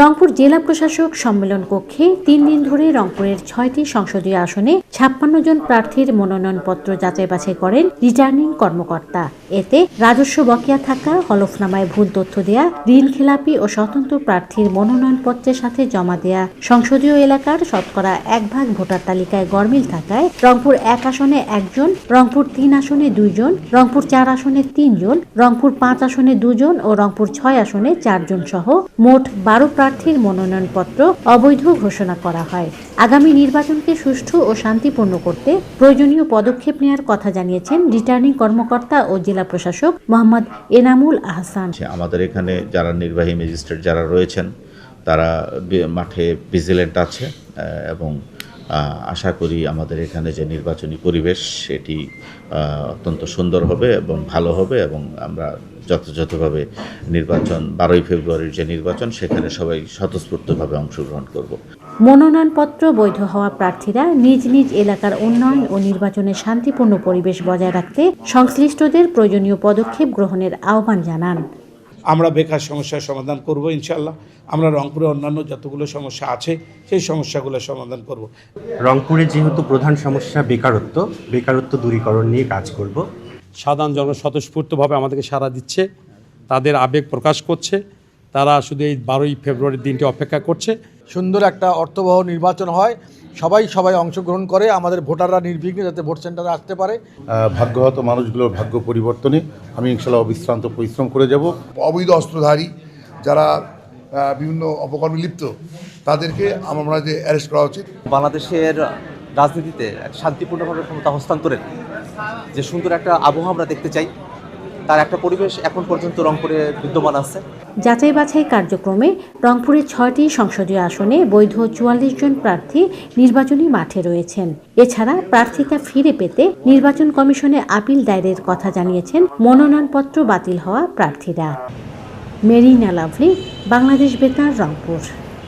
রংপুর জেলা প্রশাসক সম্মেলন কক্ষে তিন দিন ধরে রংপুরের ছয়টি সংসদীয় আসনে ছাপ্পান্ন জন প্রার্থীর মনোনয়নপত্র যাচাই বাছাই করেন রিটার্নিং কর্মকর্তা। এতে রাজস্ব বকেয়া থাকা, হলফনামায় ভুল তথ্য দেয়া, ঋণ খেলাপি ও স্বতন্ত্র প্রার্থীর মনোনয়নপত্রের সাথে জমা দেয়া, সংসদীয় এলাকার শতকরা এক ভাগ ভোটার তালিকায় গরমিল থাকায় রংপুর এক আসনে একজন, রংপুর তিন আসনে দুইজন, রংপুর চার আসনে তিনজন, রংপুর পাঁচ আসনে দুজন ও রংপুর ছয় আসনে চারজন সহ মোট বারো প্রার্থীর মনোনয়নপত্র অবৈধ ঘোষণা করা হয়। আগামী নির্বাচনকে সুষ্ঠু ও শান্তিপূর্ণ করতে প্রয়োজনীয় পদক্ষেপ নেওয়ার কথা জানিয়েছেন রিটার্নিং কর্মকর্তা ও জেলা প্রশাসক মোহাম্মদ এনামুল আহসান। আমাদের এখানে যারা নির্বাহী ম্যাজিস্ট্রেট যারা রয়েছেন, তারা মাঠে ভিজিলেন্ট আছে এবং আশা করি আমাদের এখানে যে নির্বাচনী পরিবেশ, সেটি অত্যন্ত সুন্দর হবে এবং ভালো হবে এবং আমরা যথাযথভাবে নির্বাচন, বারোই ফেব্রুয়ারির যে নির্বাচন, সেখানে সবাই স্বতঃস্ফূর্তভাবে অংশগ্রহণ করব। মনোনয়নপত্র বৈধ হওয়া প্রার্থীরা নিজ নিজ এলাকার উন্নয়ন ও নির্বাচনে শান্তিপূর্ণ পরিবেশ বজায় রাখতে সংশ্লিষ্টদের প্রয়োজনীয় পদক্ষেপ গ্রহণের আহ্বান জানান। আমরা বেকার সমস্যার সমাধান করব ইনশাল্লাহ আমরা রংপুরে অন্যান্য যতগুলো সমস্যা আছে সেই সমস্যাগুলো সমাধান করব। রংপুরে যেহেতু প্রধান সমস্যা বেকারত্ব বেকারত্ব দূরীকরণ নিয়ে কাজ করব। সাধারণ জন স্বতঃস্ফূর্তভাবে আমাদেরকে সাড়া দিচ্ছে তাদের আবেগ প্রকাশ করছে তারা শুধু এই বারোই ফেব্রুয়ারির দিনটি অপেক্ষা করছে। সুন্দর একটা অর্থবহ নির্বাচন হয়। সবাই সবাই অংশগ্রহণ করে আমাদের ভোটাররা নির্বিঘ্নে যাতে ভোট সেন্টারে আসতে পারে। ভাগ্যহত মানুষগুলোর ভাগ্য পরিবর্তনে আমি ইনশাল্লাহ অবিশ্রান্ত পরিশ্রম করে যাব। অবৈধ অস্ত্রধারী যারা বিভিন্ন অপকর্মে লিপ্ত তাদেরকে আমরা যে অ্যারেস্ট করা উচিত। বাংলাদেশের রাজনীতিতে এক শান্তিপূর্ণভাবে ক্ষমতা হস্তান্তরের যে সুন্দর একটা আবহাওয়া আমরা দেখতে চাই তার একটা পরিবেশ এখন পর্যন্ত রংপুরে বিদ্যমান আছে। যাচাই বাছাই কার্যক্রমে রংপুরের ছয়টি সংসদীয় আসনে বৈধ চুয়াল্লিশ জন প্রার্থী নির্বাচনী মাঠে রয়েছেন। এছাড়া প্রার্থিতা ফিরে পেতে নির্বাচন কমিশনে আপিল দায়েরের কথা জানিয়েছেন মনোনয়নপত্র বাতিল হওয়া প্রার্থীরা। মেরিনা লাভলি, বাংলাদেশ বেতার, রংপুর।